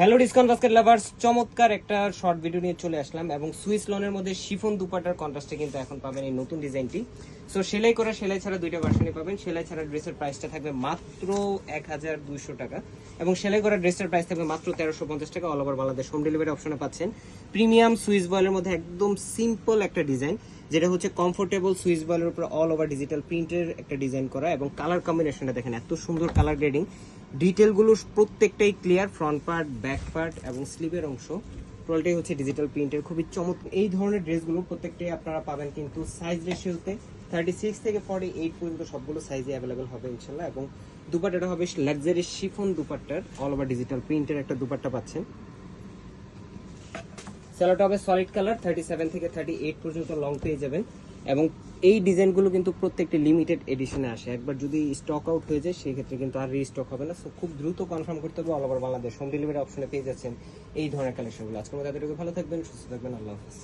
Hello discount basket lovers চমৎকার একটা short video নিয়ে চলে আসলাম এবং সুইস লনের মধ্যে শিফন দুপাটার কন্ট্রাস্টে কিন্তু এখন পাবেন এই নতুন ডিজাইনটি সো সেলাই করা, সেলাই ছাড়া দুইটা ভার্সনে পাবেন। সেলাই ছাড়া ড্রেসের প্রাইসটা থাকবে মাত্র এক হাজার দুইশো টাকা এবং সেলাই করা ড্রেসের প্রাইস থাকবে মাত্র তেরোশো পঞ্চাশ টাকা all over Bangladesh home delivery অপশনে পাচ্ছেন। প্রিমিয়াম সুইস বয়েলের মধ্যে একদম সিম্পল একটা ডিজাইন যেটা হচ্ছে কমফোর্টেবল সুইস বয়েলের উপর অল ওভার ডিজিটাল প্রিন্টের একটা ডিজাইন করা এবং কালার কম্বিনেশনটা দেখেন, এত সুন্দর কালার গ্রেডিং ডিটেলগুলো প্রত্যেকটাই clear front part back part এবং স্লিভের অংশ। টোটালটাই হচ্ছে ডিজিটাল প্রিন্টের খুবই চমৎকার এই ধরনের ড্রেসগুলো প্রত্যেকটাই আপনারা পাবেন কিন্তু সাইজ রেশিওতে থার্টি সিক্স থেকে ফর্টি এইট পর্যন্ত সবগুলো সাইজে অ্যাভেলেবেল হবে ইনশাল্লাহ। এবং দুপাট্টাটা হবে লাক্সারি শিফন দুপাট্টার। অল ওভার ডিজিটাল প্রিন্টের একটা দুপাট্টা পাচ্ছেন। স্যালোটা হবে সলিড কালার থার্টি সেভেন থেকে থার্টি এইট পর্যন্ত লং পেয়ে যাবেন। এবং এই ডিজাইনগুলো কিন্তু প্রত্যেকটি লিমিটেড এডিশনে আসে। একবার যদি স্টক আউট হয়ে যায়, সেই ক্ষেত্রে কিন্তু আর রিস্টক হবে না। সো খুব দ্রুত কনফার্ম করতে হবে। All over Bangladesh home delivery অপশনে পেয়ে যাচ্ছেন এই ধরনের কালেকশনগুলো মধ্যে এতটুকু ভালো থাকবেন, সুস্থ থাকবেন। আল্লাহ হাফিজ।